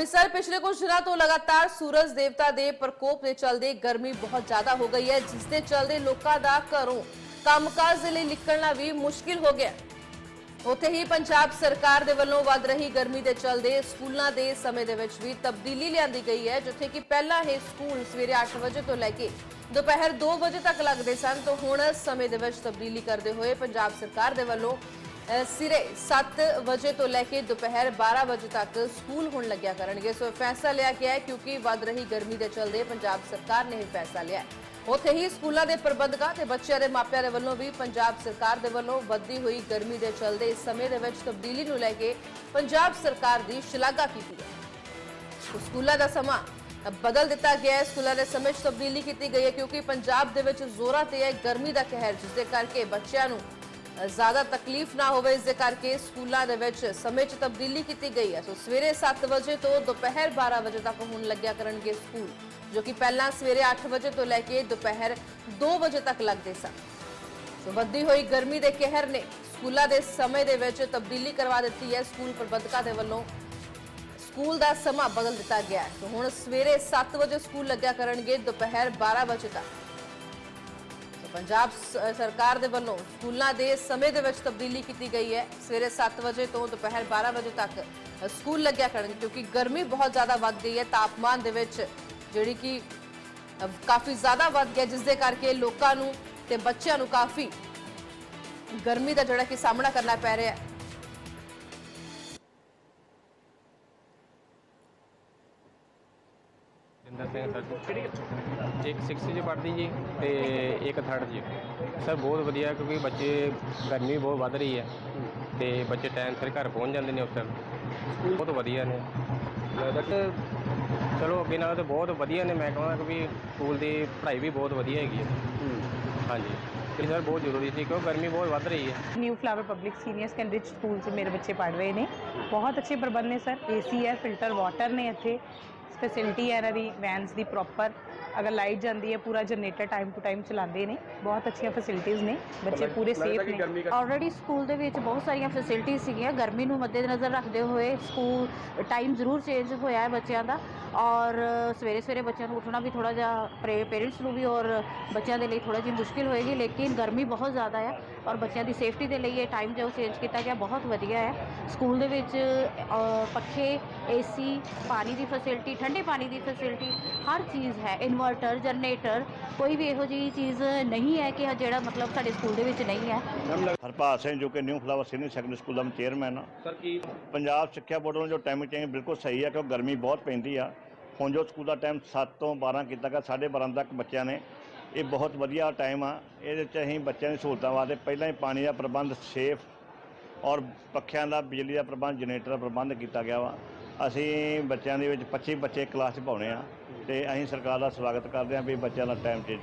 ਅੰਮ੍ਰਿਤਸਰ ਪਿਛਲੇ ਕੁਝ ਦਿਨਾਂ ਤੋਂ ਲਗਾਤਾਰ ਸੂਰਜ ਦੇਵਤਾ ਦੇ ਪ੍ਰਕੋਪ ਦੇ ਚੱਲਦੇ ਗਰਮੀ ਬਹੁਤ ਜ਼ਿਆਦਾ ਹੋ ਗਈ ਹੈ, ਜਿਸ ਦੇ ਚੱਲਦੇ ਲੋਕਾਂ ਦਾ ਘਰੋਂ ਕੰਮਕਾਜ ਦੇ ਲਈ ਨਿਕਲਣਾ ਵੀ ਮੁਸ਼ਕਿਲ ਹੋ ਗਿਆ ਉੱਥੇ ਹੀ ਪੰਜਾਬ ਸਰਕਾਰ ਦੇ ਵੱਲੋਂ ਵੱਧ ਰਹੀ ਗਰਮੀ ਦੇ ਚੱਲਦੇ ਸਕੂਲਾਂ ਦੇ ਸਮੇਂ ਦੇ ਵਿੱਚ ਵੀ ਤਬਦੀਲੀ ਲਿਆਂਦੀ ਗਈ ਹੈ, ਜਿੱਥੇ ਕਿ ਪਹਿਲਾਂ ਇਹ ਸਕੂਲ ਸਵੇਰੇ 8 ਵਜੇ ਤੋਂ ਲੈ ਕੇ ਦੁਪਹਿਰ 2 ਵਜੇ ਤੱਕ ਲੱਗਦੇ ਸਨ, ਤੋਂ ਹੁਣ ਸਮੇਂ ਦੇ ਵਿੱਚ ਤਬਦੀਲੀ ਕਰਦੇ ਹੋਏ ਪੰਜਾਬ ਸਰਕਾਰ ਦੇ ਵੱਲੋਂ ਸਿਰੇ 7 ਵਜੇ ਤੋਂ ਲੈ ਕੇ ਦੁਪਹਿਰ 12 ਵਜੇ ਤੱਕ ਸਕੂਲ ਹੋਣ ਲੱਗਿਆ ਕਰਨਗੇ। ਸੋ ਇਹ ਫੈਸਲਾ ਲਿਆ ਗਿਆ ਹੈ ਕਿਉਂਕਿ ਵੱਧ ਰਹੀ ਗਰਮੀ ਦੇ ਚਲਦੇ ਪੰਜਾਬ ਸਰਕਾਰ ਨੇ ਇਹ ਫੈਸਲਾ ਲਿਆ ਉੱਥੇ ਹੀ ਸਕੂਲਾਂ ਦੇ ਪ੍ਰਬੰਧਕਾਂ ਤੇ ਬੱਚਿਆਂ ਦੇ ਮਾਪਿਆਂ ਦੇ ਵੱਲੋਂ ਵੀ ਪੰਜਾਬ ਸਰਕਾਰ ਦੇ ਵੱਲੋਂ ਵੱਧਦੀ ਹੋਈ ਗਰਮੀ ਦੇ ਚਲਦੇ ਇਸ ਸਮੇਂ ਦੇ ਵਿੱਚ ਤਬਦੀਲੀ ਨੂੰ ਲੈ ਕੇ ਪੰਜਾਬ ਸਰਕਾਰ ਦੀ ਸ਼ਲਾਘਾ ਕੀਤੀ ਹੈ ਸਕੂਲਾਂ ਦਾ ਸਮਾਂ ਬਦਲ ਦਿੱਤਾ ਗਿਆ ਹੈ। ਸਕੂਲਾਂ ਦੇ ਸਮੇਂ 'ਚ ਤਬਦੀਲੀ ਕੀਤੀ ਗਈ ਹੈ ਕਿਉਂਕਿ ਪੰਜਾਬ ਦੇ ਵਿੱਚ ਜ਼ੋਰਾਂ ਤੇ ਹੈ ਗਰਮੀ ਦਾ ਕਹਿਰ, ਜਿਸ ਦੇ ਕਰਕੇ ਬੱਚਿਆਂ ਨੂੰ ਜ਼ਿਆਦਾ ਤਕਲੀਫ ਨਾ ਹੋਵੇ, ਇਸ ਦੇ ਕਰਕੇ ਸਕੂਲਾਂ ਦੇ ਵਿੱਚ ਸਮੇਂ 'ਚ ਤਬਦੀਲੀ ਕੀਤੀ ਗਈ ਹੈ। ਸੋ ਸਵੇਰੇ 7 ਵਜੇ ਤੋਂ ਦੁਪਹਿਰ 12 ਵਜੇ ਤੱਕ ਹੁਣ ਲੱਗਿਆ ਕਰਨਗੇ ਸਕੂਲ, ਜੋ ਕਿ ਪਹਿਲਾਂ ਸਵੇਰੇ 8 ਵਜੇ ਤੋਂ ਲੈ ਕੇ ਦੁਪਹਿਰ 2 ਵਜੇ ਤੱਕ ਲੱਗਦੇ ਸਨ। ਸੋ ਵੱਧਦੀ ਹੋਈ ਗਰਮੀ ਦੇ ਕਹਿਰ ਨੇ ਸਕੂਲਾਂ ਦੇ ਸਮੇਂ ਦੇ ਵਿੱਚ ਤਬਦੀਲੀ ਕਰਵਾ ਦਿੱਤੀ ਹੈ। ਸਕੂਲ ਪ੍ਰਬੰਧਕਾਂ ਦੇ ਵੱਲੋਂ ਸਕੂਲ ਦਾ ਸਮਾਂ ਬਦਲ ਦਿੱਤਾ ਗਿਆ ਹੈ। ਸੋ ਹੁਣ ਸਵੇਰੇ 7 ਵਜੇ ਸਕੂਲ ਲੱਗਿਆ ਕਰਨਗੇ, ਦੁਪਹਿਰ 12 ਵਜੇ ਤੱਕ। ਪੰਜਾਬ ਸ- ਸਰਕਾਰ ਦੇ ਵੱਲੋਂ ਸਕੂਲਾਂ ਦੇ ਸਮੇਂ ਦੇ ਵਿੱਚ ਤਬਦੀਲੀ ਕੀਤੀ ਗਈ ਹੈ। ਸਵੇਰੇ 7 ਵਜੇ ਤੋਂ ਦੁਪਹਿਰ 12 ਵਜੇ ਤੱਕ ਸਕੂਲ ਲੱਗਿਆ ਕਰਨਗੇ ਕਿਉਂਕਿ ਗਰਮੀ ਬਹੁਤ ਜ਼ਿਆਦਾ ਵੱਧ ਗਈ ਹੈ। ਤਾਪਮਾਨ ਦੇ ਵਿੱਚ ਜਿਹੜੀ ਕਿ ਕਾਫੀ ਜ਼ਿਆਦਾ ਵੱਧ ਗਿਆ ਜਿਸ ਦੇ ਕਰਕੇ ਲੋਕਾਂ ਨੂੰ ਤੇ ਬੱਚਿਆਂ ਨੂੰ ਕਾਫੀ ਗਰਮੀ ਦਾ ਜਿਹੜਾ ਕਿ ਸਾਹਮਣਾ ਕਰਨਾ ਪੈ ਰਿਹਾ ਹੈ। ਸਿੰਘ ਸਰ। ਇੱਕ 6 ਚ ਪੜ੍ਹਦੀ ਜੀ ਤੇ ਇੱਕ 3rd 'ਚ। ਸਰ, ਬਹੁਤ ਵਧੀਆ ਕਿਉਂਕਿ ਬੱਚੇ, ਗਰਮੀ ਬਹੁਤ ਵੱਧ ਰਹੀ ਹੈ। ਤੇ ਬੱਚੇ ਟਾਈਮ ਸਿਰ ਘਰ ਪਹੁੰਚ ਜਾਂਦੇ ਨੇ ਉਸ ਟਾਈਮ ਬਹੁਤ ਵਧੀਆ ਨੇ। ਲੱਗਦਾ ਚਲੋ ਅੱਗੇ ਨਾਲ ਤਾਂ ਬਹੁਤ ਵਧੀਆ ਨੇ। ਮੈਂ ਕਹਾਂਗਾ ਕਿ ਸਕੂਲ ਦੀ ਪੜ੍ਹਾਈ ਵੀ ਬਹੁਤ ਵਧੀਆ ਹੈਗੀ ਹੈ। ਹਾਂਜੀ। ਇਹ ਸਰ, ਬਹੁਤ ਜ਼ਰੂਰੀ ਸੀ ਕਿਉਂਕਿ ਗਰਮੀ ਬਹੁਤ ਵੱਧ ਰਹੀ ਹੈ। New Flower public senior secondary school 'ਚ ਮੇਰੇ ਬੱਚੇ ਪੜ੍ਹ ਰਹੇ ਨੇ। ਬਹੁਤ ਅੱਛੇ ਪ੍ਰਬੰਧ ਨੇ ਸਰ। ਏਸੀ ਹੈ ਫਿਲਟਰ ਵਾਟਰ ਨੇ ਇੱਥੇ। ਫੈਸਿਲਿਟੀ ਹੈ ਇਹਨਾਂ ਦੀ ਵੈਨਸ ਦੀ ਪ੍ਰੋਪਰ ਅਗਰ ਲਾਈਟ ਜਾਂਦੀ ਹੈ ਪੂਰਾ ਜਨਰੇਟਰ ਟਾਈਮ ਟੂ ਟਾਈਮ ਚਲਾਉਂਦੇ ਨੇ। ਬਹੁਤ ਅੱਛੀਆਂ ਫੈਸਿਲਿਟੀਆਂ ਨੇ ਬੱਚੇ ਪੂਰੇ ਸੇਫ ਨੇ। ਆਲਰੇਡੀ ਸਕੂਲ ਦੇ ਵਿੱਚ ਬਹੁਤ ਸਾਰੀਆਂ ਫੈਸਿਲਿਟੀਆਂ ਸੀਗੀਆਂ। ਗਰਮੀ ਨੂੰ ਮੱਦੇਨਜ਼ਰ ਰੱਖਦੇ ਹੋਏ ਸਕੂਲ ਟਾਈਮ ਜ਼ਰੂਰ ਚੇਂਜ ਹੋਇਆ ਹੈ ਬੱਚਿਆਂ ਦਾ। ਔਰ ਸਵੇਰੇ ਸਵੇਰੇ ਬੱਚਿਆਂ ਨੂੰ ਉੱਠਣਾ ਵੀ ਥੋੜਾ ਜਿਹਾ ਪੇਰੈਂਟਸ ਨੂੰ ਵੀ ਔਰ ਬੱਚਿਆਂ ਦੇ ਲਈ ਥੋੜਾ ਜਿਹੀ ਮੁਸ਼ਕਿਲ ਹੋਏਗੀ। ਲੇਕਿਨ ਗਰਮੀ ਬਹੁਤ ਜ਼ਿਆਦਾ ਹੈ ਔਰ ਬੱਚਿਆਂ ਦੀ ਸੇਫਟੀ ਦੇ ਲਈ ਇਹ ਟਾਈਮ ਜੋ ਚੇਂਜ ਕੀਤਾ ਗਿਆ ਬਹੁਤ ਵਧੀਆ ਹੈ। ਸਕੂਲ ਦੇ ਵਿੱਚ ਪੱਖੇ ਏਸੀ ਪਾਣੀ ਦੀ ਫੈਸਿਲਿਟੀ ਠੰਡੇ ਪਾਣੀ ਦੀ ਫੈਸਿਲਿਟੀ ਹਰ ਚੀਜ਼ ਹੈ ਇਨਵਰਟਰ ਜਨਰੇਟਰ ਕੋਈ ਵੀ ਇਹੋ ਜਿਹੀ ਚੀਜ਼ ਨਹੀਂ ਹੈ ਕਿ ਜਿਹੜਾ ਮਤਲਬ ਸਾਡੇ ਸਕੂਲ ਦੇ ਵਿੱਚ ਨਹੀਂ ਹੈ। ਹਰਪਾਲ ਸਿੰਘ ਜੋ ਕਿ New Flower senior secondary school ਦਾ ਚੇਅਰਮੈਨ ਹਾਂ ਸਰ ਕੀ ਪੰਜਾਬ ਸਿੱਖਿਆ ਬੋਰਡ ਵੱਲੋਂ ਜੋ ਟਾਈਮਿੰਗ ਚੇਂਜ ਬਿਲਕੁਲ ਸਹੀ ਹੈ ਕਿਉਂਕਿ ਗਰਮੀ ਬਹੁਤ ਪੈਂਦੀ ਆ। ਹੁਣ ਜੋ ਸਕੂਲ ਦਾ ਟਾਈਮ 7 ਤੋਂ 12 ਕੀਤਾ ਗਿਆ 12:30 ਤੱਕ ਬੱਚਿਆਂ ਨੇ। ਇਹ ਬਹੁਤ ਵਧੀਆ ਟਾਈਮ ਆ। ਇਹਦੇ 'ਚ ਅਸੀਂ ਬੱਚਿਆਂ ਦੀ ਸਹੂਲਤਾਂ ਵਾਸਤੇ ਪਹਿਲਾਂ ਹੀ ਪਾਣੀ ਦਾ ਪ੍ਰਬੰਧ ਸੇਫ ਔਰ ਪੱਖਿਆਂ ਦਾ ਬਿਜਲੀ ਦਾ ਪ੍ਰਬੰਧ ਜਨਰੇਟਰ ਦਾ ਪ੍ਰਬੰਧ ਕੀਤਾ ਗਿਆ ਵਾ। ਅਸੀਂ ਬੱਚਿਆਂ ਦੇ ਵਿੱਚ 25 ਬੱਚੇ ਕਲਾਸ 'ਚ ਪਾਉਣੇ ਆ ਤੇ ਅਸੀਂ ਸਰਕਾਰ ਦਾ ਸਵਾਗਤ ਕਰਦੇ ਹਾਂ ਵੀ ਬੱਚਿਆਂ ਦਾ ਟਾਈਮ ਚੇਂਜ